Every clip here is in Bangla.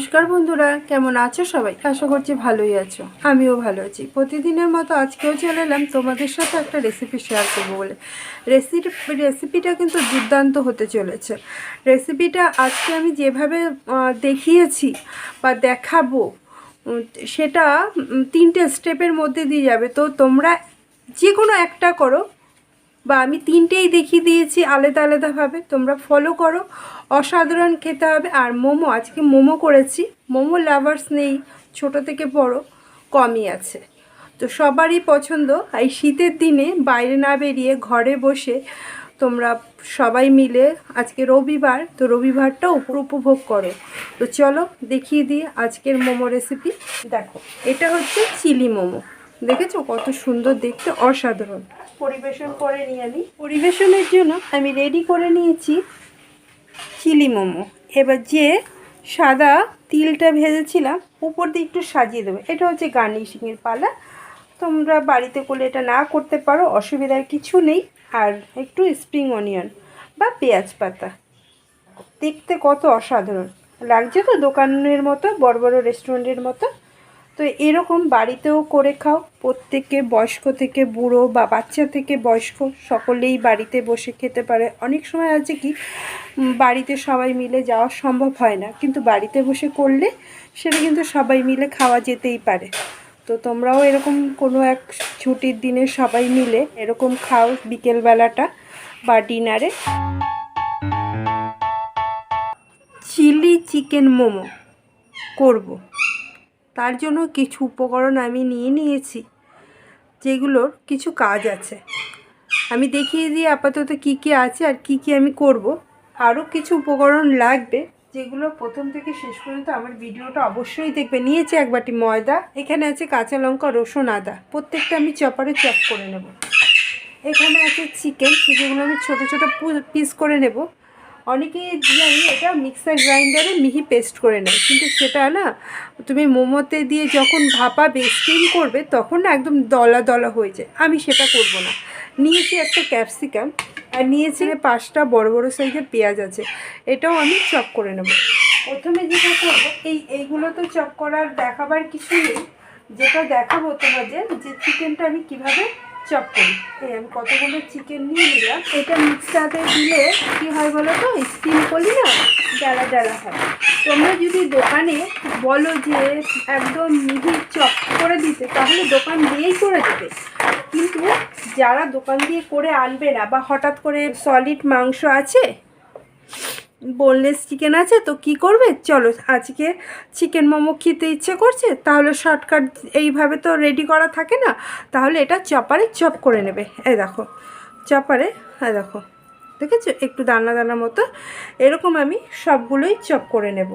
নমস্কার বন্ধুরা, কেমন আছো সবাই? আশা করছি ভালোই আছো। আমিও ভালো আছি। প্রতিদিনের মতো আজকেও চলে এলাম তোমাদের সাথে একটা রেসিপি শেয়ার করব বলে। রেসিপি রেসিপিটা কিন্তু দুর্দান্ত হতে চলেছে। রেসিপিটা আজকে আমি যেভাবে দেখিয়েছি বা দেখাবো সেটা তিনটে স্টেপের মধ্যে দিয়ে যাবে। তো তোমরা যে কোনো একটা করো বা আমি তিনটেই দেখিয়ে দিয়েছি আলাদা আলাদাভাবে। তোমরা ফলো করো। অসাধারণ খেতে হবে। আর মোমো, আজকে মোমো করেছি। মোমো লাভার্স নেই, ছোট থেকে বড়, কমই আছে। তো সবারই পছন্দ। এই শীতের দিনে বাইরে না বেরিয়ে ঘরে বসে তোমরা সবাই মিলে আজকে রবিবার, তো রবিবারটা উপর উপভোগ করো। তো চলো দেখিয়ে দিই আজকের মোমো রেসিপি দেখো, এটা হচ্ছে চিলি মোমো। দেখেছ কত সুন্দর দেখতে অসাধারণ। পরিবেশন করে নিয়ে আমি। পরিবেশনের জন্য আমি রেডি করে নিয়েছি চিলি মোমো। এবার যে সাদা তিলটা ভেজেছিলাম উপর দিয়ে একটু সাজিয়ে দেবো। এটা হচ্ছে গার্নিশিংয়ের পালা। তোমরা বাড়িতে করলে এটা না করতে পারো অসুবিধার কিছু নেই। আর একটু স্প্রিং অনিয়ন বা পেঁয়াজ পাতা। দেখতে কত অসাধারণ। লাগছে তো দোকানের মতো বড় বড় রেস্টুরেন্টের মতো। তো এরকম বাড়িতেও করে খাও। প্রত্যেকে বয়স্ক থেকে বুড়ো বা বাচ্চা থেকে বয়স্ক সকলেই বাড়িতে বসে খেতে পারে। অনেক সময় আছে কি বাড়িতে সবাই মিলে যাওয়া সম্ভব হয় না। কিন্তু বাড়িতে বসে করলে সেটা কিন্তু সবাই মিলে খাওয়া যেতেই পারে। তো তোমরাও এরকম কোনো এক ছুটির দিনে সবাই মিলে এরকম খাও বিকেলবেলাটা বা ডিনারে। চিলি চিকেন মোমো করব। তার জন্য কিছু উপকরণ আমি নিয়ে নিয়েছি, যেগুলোর কিছু কাজ আছে। আমি দেখিয়ে দিই আপাতত কি কি আছে আর কি কি আমি করব। আরও কিছু উপকরণ লাগবে, যেগুলো প্রথম থেকে শেষ পর্যন্ত আমার ভিডিওটা অবশ্যই দেখবে। নিয়েছি এক বাটি ময়দা, এখানে আছে কাঁচা লঙ্কা, রসুন, আদা। প্রত্যেকটা আমি চপারে চপ করে নেব। এখানে আছে চিকেন, যেগুলো আমি ছোট ছোট পিস করে নেব। অনেকে জানি এটা মিক্সার গ্রাইন্ডারে মিহি পেস্ট করে নেয়। কিন্তু সেটা না, তুমি মোমোতে দিয়ে যখন ভাপাবে স্টিম করবে, তখন না একদম দলা দলা হয়ে যায়। আমি সেটা করব না। নিয়েছি একটা ক্যাপসিকাম আর নিয়েছি পাঁচটা বড় বড় সাইজের পেঁয়াজ আছে, এটাও আমি চপ করে নেব। প্রথমে যেটা করব, এই এইগুলো তো চপ করার দেখাবার কিছু নেই। যেটা দেখাবো তোমাদের, যে চিকেনটা আমি কীভাবে চপ করি। এই আমি কতগুলো চিকেন নিয়ে নিলাম। এটা মিক্সারে দিলে কি হয় বলো তো? স্টিম করলি না? ডালা ডালা হয়। তোমরা যদি দোকানে বলো যে একদম মিহি চপ করে দিতে, তাহলে দোকান দিয়েই করে দেবে। কিন্তু যারা দোকান দিয়ে করে আনবে না বা হঠাৎ করে সলিড মাংস আছে বোনলেস চিকেন আছে, তো কি করবে? চলো, আজকে চিকেন মোমো খেতে ইচ্ছে করছে, তাহলে শর্টকাট এইভাবে তো রেডি করা থাকে না, তাহলে এটা চপারে চপ করে নেবে। এই দেখো চপারে এই দেখো, দেখেছ? একটু দানা দানা মতো, এরকম আমি সবগুলোই চপ করে নেব।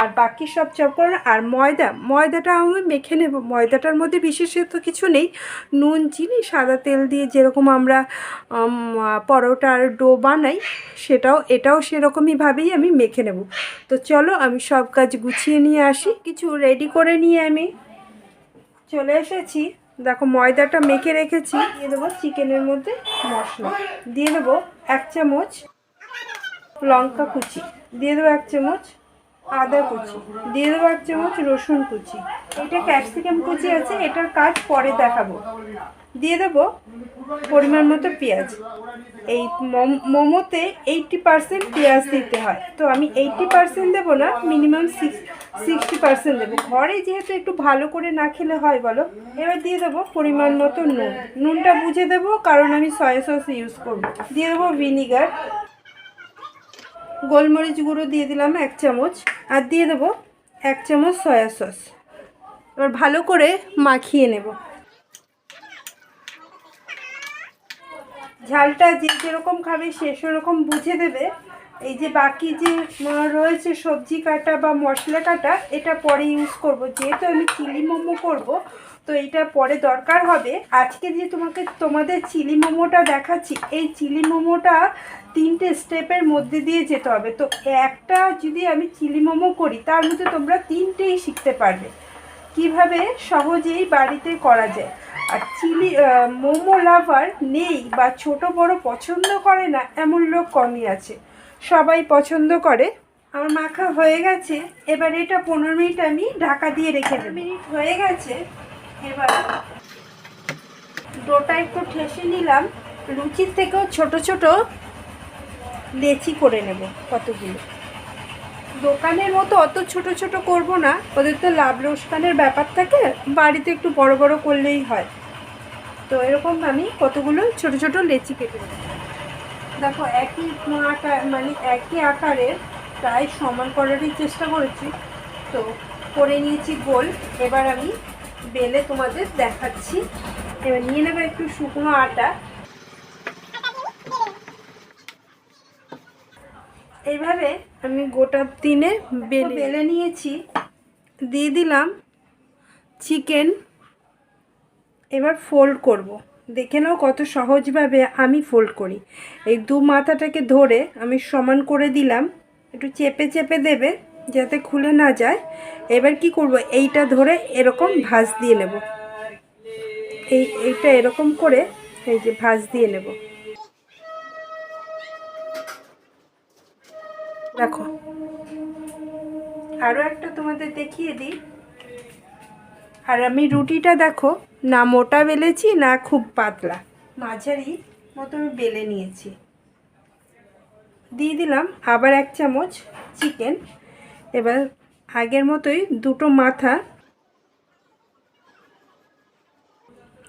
আর বাকি সব চপ আর ময়দা। ময়দাটা আমি মেখে নেব। ময়দাটার মধ্যে বিশেষত কিছু নেই। নুন, চিনি, সাদা তেল দিয়ে যেরকম আমরা পরোটার ডো বানাই, সেটাও, এটাও সেরকমইভাবেই আমি মেখে নেব। তো চলো আমি সব কাজ গুছিয়ে নিয়ে আসি। কিছু রেডি করে নিয়ে আমি চলে এসেছি। দেখো ময়দাটা মেখে রেখেছি। দিয়ে দেবো চিকেনের মধ্যে মশলা। দিয়ে দেবো এক চামচ লঙ্কা কুচি। দিয়ে দেবো এক চামচ আদা কুচি, দিয়ে দেবো এক চামচ রসুন কুচি। এটা ক্যাপসিকাম কুচি আছে, এটার কাজ পরে দেখাবো। দিয়ে দেবো পরিমাণ মতো পেঁয়াজ। এই মম- মোমোতে এইটটি পার্সেন্ট পেঁয়াজ দিতে হয়। তো আমি এইটটি পার্সেন্ট দেবো না মিনিমাম সিক্স সিক্সটি পার্সেন্ট দেবো। ঘরে যেহেতু একটু ভালো করে না খেলে হয় বলো, এবার দিয়ে দেবো পরিমাণ মতো নুন। নুনটা বুঝে দেবো, কারণ আমি সয়া সস ইউজ করব। দিয়ে দেবো ভিনিগার গোলমরিচ গুঁড়ো দিয়ে দিলাম এক চামচ আর দিয়ে দেবো এক চামচ সয়া সস। এবার ভালো করে মাখিয়ে নেব। ঝালটা যে যেরকম খাবে সে সেরকম বুঝে দেবে। এই যে বাকি যে রয়েছে সবজি কাটা বা মশলা কাটা, এটা পরে ইউজ করব। যেহেতু আমি চিলি মোমো করব তো এটা পরে দরকার হবে। আজকে যে তোমাকে, তোমাদের চিলি মোমোটা দেখাচ্ছি, এই চিলি মোমোটা তিনটে স্টেপের মধ্যে দিয়ে যেতে হবে। তো একটা যদি আমি চিলি মোমো করি, তার মধ্যে তোমরা তিনটেই শিখতে পারবে। কীভাবে? সহজেই বাড়িতে করা যায়। আর চিলি মোমো লাভার নেই বা ছোট বড় পছন্দ করে না, এমন লোক কমই আছে। সবাই পছন্দ করে। আমার মাখা হয়ে গেছে। এবার এটা পনেরো মিনিট আমি ঢাকা দিয়ে রেখে দেবো। মিনিট হয়ে গেছে। এবার ডোটা একটু ঠেসে নিলাম, লুচির থেকেও ছোট ছোট লেচি করে নেব কতগুলো। দোকানের মতো অত ছোট ছোট করব না, ওদের তো লাভ লোকসানের ব্যাপার থাকে, বাড়িতে একটু বড় বড় করলেই হয়। তো এরকম আমি কতগুলো ছোট ছোট লেচি কেটে নেব। দেখো, একই আকার মানে একই আকারের প্রায় সমান করারই চেষ্টা করেছি। তো করে নিয়েছি গোল, এবার আমি বেলে তোমাদের দেখাচ্ছি। এবার নিয়ে নেব একটু শুকনো আটা। এইভাবে আমি গোটা দিনে বেলে বেলে নিয়েছি। দিয়ে দিলাম চিকেন। এবার ফোল্ড করব। দেখে নাও কত সহজভাবে আমি ফোল্ড করি। এই দু মাথাটাকে ধরে আমি সমান করে দিলাম। একটু চেপে চেপে দেবে। যাতে খুলে না যায়, এবার কি করব? এইটা ধরে এরকম ভাঁজ দিয়ে নেব। এই, এইটা এরকম করে এই যে ভাঁজ দিয়ে নেব। দেখো। আরও একটা তোমাদের দেখিয়ে দিই। আর আমি রুটিটা দেখো, না মোটা বেলেছি, না খুব পাতলা। মাঝারি মতো আমি বেলে নিয়েছি। দিয়ে দিলাম আবার এক চামচ চিকেন। এবার আগের মতোই দুটো মাথা।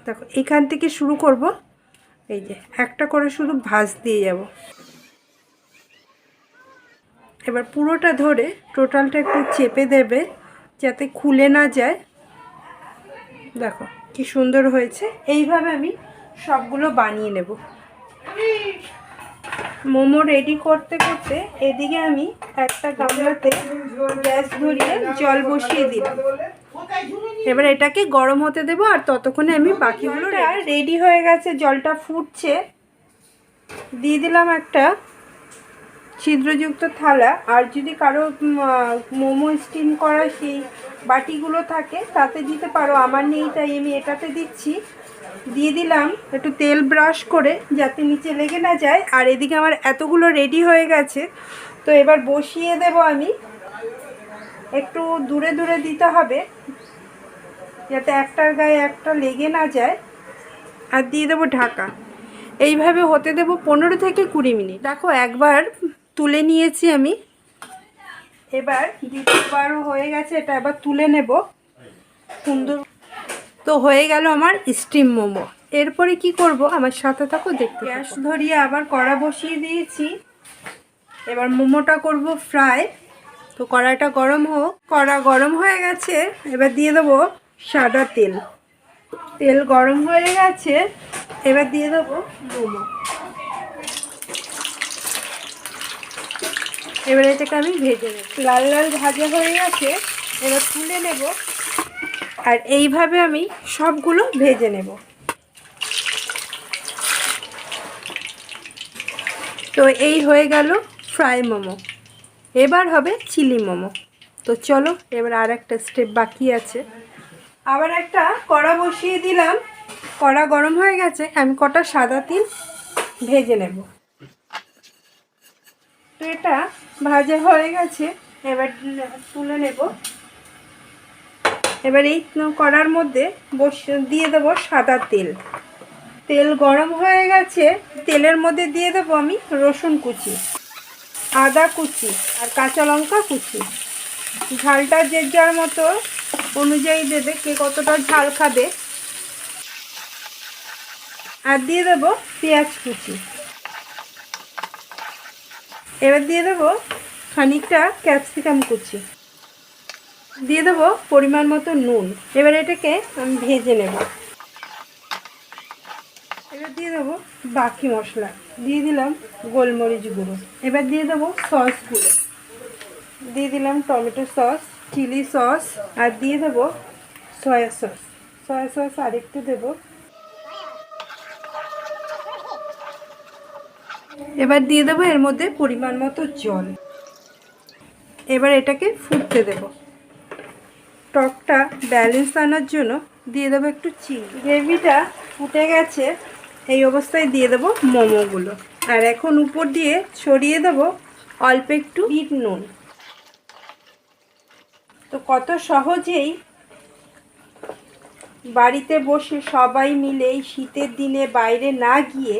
দেখো, এখান থেকে শুরু করব। এই যে, একটা করে শুধু ভাঁজ দিয়ে যাব। এবার পুরোটা ধরে টোটালটা একটু চেপে দেবে, যাতে খুলে না যায়। দেখো, কি সুন্দর হয়েছে। এইভাবে আমি সবগুলো বানিয়ে নেব। মোমো রেডি করতে করতে এদিকে আমি একটা গামলাতে গ্যাস ধরিয়ে জল বসিয়ে দিলাম। এবার এটাকে গরম হতে দেবো আর ততক্ষণে আমি বাকিগুলো রেডি হয়ে গেছে জলটা ফুটছে। দিয়ে দিলাম একটা ছিদ্রযুক্ত থালা। আর যদি কারও মোমো স্টিম করা সেই বাটিগুলো থাকে তাতে দিতে পারো। আমার নেই তাই আমি এটাতে দিচ্ছি। দিয়ে দিলাম, একটু তেল ব্রাশ করে যাতে নিচে লেগে না যায়। আর এদিকে আমার এতগুলো রেডি হয়ে গেছে, তো এবার বসিয়ে দেব আমি। একটু দূরে দূরে দিতে হবে, যাতে একটার গায়ে একটা লেগে না যায়। আর দিয়ে দেবো ঢাকা। এইভাবে হতে দেবো পনেরো থেকে কুড়ি মিনিট। দেখো, একবার তুলে নিয়েছি আমি। এবার দ্বিতীয়বারও হয়ে গেছে, এটা এবার তুলে নেব। সুন্দর তো হয়ে গেল আমার স্টিম মোমো। এরপরে কি করব? আমার সাথে থাকো, দেখতে গ্যাস ধরিয়ে আবার কড়া বসিয়ে দিয়েছি। এবার মোমোটা করব ফ্রাই তো কড়াটা গরম হোক। কড়া গরম হয়ে গেছে। এবার দিয়ে দেবো সাদা তেল। তেল গরম হয়ে গেছে। এবার দিয়ে দেবো মোমো। এবার এটাকে আমি ভেজে নেব। লাল লাল ভাজা হয়ে গেছে। এবার তুলে নেব আর এইভাবে আমি সবগুলো ভেজে নেব। তো এই হয়ে গেল ফ্রাই মোমো। এবার হবে চিলি মোমো। তো চলো, এবার আর একটা স্টেপ বাকি আছে। আবার একটা কড়া বসিয়ে দিলাম। কড়া গরম হয়ে গেছে, আমি কটা সাদা তিল ভেজে নেব। তো এটা ভাজা হয়ে গেছে, এবার তুলে নেব এবার এই কড়ার মধ্যে বস, দিয়ে দেবো সাদা তেল। তেল গরম হয়ে গেছে, তেলের মধ্যে দিয়ে দেবো আমি রসুন কুচি, আদা কুচি আর কাঁচা লঙ্কা কুচি। ঝালটা যে যার মতো অনুযায়ী দেবে, কে কতটা ঝাল খাবে। আর দিয়ে দেবো পেঁয়াজ কুচি। এবার দিয়ে দেবো খানিকটা ক্যাপসিকাম কুচি। দিয়ে দেবো পরিমাণ মতো নুন। এবার এটাকে আমি ভেজে নেব। এবার দিয়ে দেবো বাকি মশলা। দিয়ে দিলাম গোলমরিচ গুঁড়ো। এবার দিয়ে দেবো সসগুলো দিয়ে দিলাম টমেটো সস, চিলি সস, আর দিয়ে দেবো সয়া সস। সয়া সস আরেকটু দেবো। এবার দিয়ে দেবো এর মধ্যে পরিমাণ মতো জল। এবার এটাকে ফুটতে দেব। টকটা ব্যালেন্স আনার জন্য দিয়ে দেবো একটু চিনি। গ্রেভিটা ফুটে গেছে, এই অবস্থায় দিয়ে দেবো মোমোগুলো। আর এখন উপর দিয়ে ছড়িয়ে দেবো অল্প একটু বিট নুন। তো কত সহজেই বাড়িতে বসে সবাই মিলে এই শীতের দিনে বাইরে না গিয়ে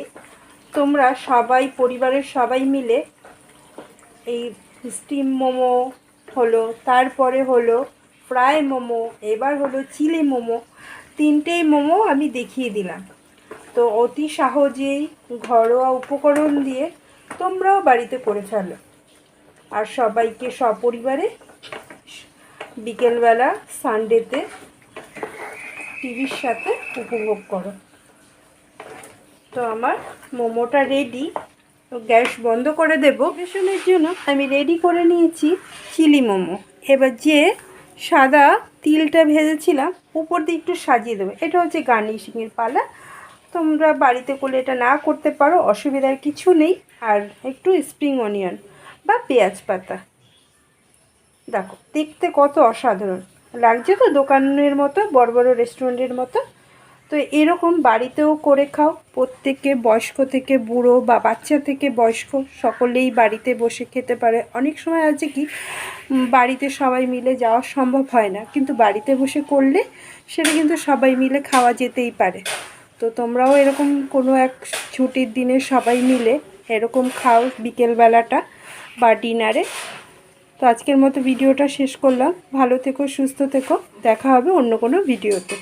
তোমরা সবাই, পরিবারের সবাই মিলে এই স্টিম মোমো হলো, তারপরে হলো ফ্রাই মোমো, এবার হলো চিলি মোমো। তিনটেই মোমো আমি দেখিয়ে দিলাম। তো অতি সহজেই ঘরোয়া উপকরণ দিয়ে তোমরাও বাড়িতে করে ফেলো। আর সবাইকে সপরিবারে বিকেলবেলা সানডেতে টিভির সাথে উপভোগ করো। তো আমার মোমোটা রেডি গ্যাস বন্ধ করে দেবো। বেসনের জন্য আমি রেডি করে নিয়েছি চিলি মোমো। এবার যে সাদা তিলটা ভেজেছিলাম, উপর দিয়ে একটু সাজিয়ে দেবো। এটা হচ্ছে গার্নিশিংয়ের পালা। তোমরা বাড়িতে করলে এটা না করতে পারো, অসুবিধার কিছু নেই। আর একটু স্প্রিং অনিয়ন বা পেঁয়াজ পাতা। দেখো, দেখতে কত অসাধারণ। লাগছে তো দোকানের মতো, বড় বড় রেস্টুরেন্টের মতো। তো এরকম বাড়িতেও করে খাও। প্রত্যেকে বয়স্ক থেকে বুড়ো বা বাচ্চা থেকে বয়স্ক সকলেই বাড়িতে বসে খেতে পারে। অনেক সময় আছে কি বাড়িতে সবাই মিলে যাওয়া সম্ভব হয় না। কিন্তু বাড়িতে বসে করলে সেটা কিন্তু সবাই মিলে খাওয়া যেতেই পারে। তো তোমরাও এরকম কোনো এক ছুটির দিনে সবাই মিলে এরকম খাও বিকেলবেলাটা বা ডিনারে। তো আজকের মতো ভিডিওটা শেষ করলাম। ভালো থেকো, সুস্থ থেকো। দেখা হবে অন্য কোনো ভিডিওতে।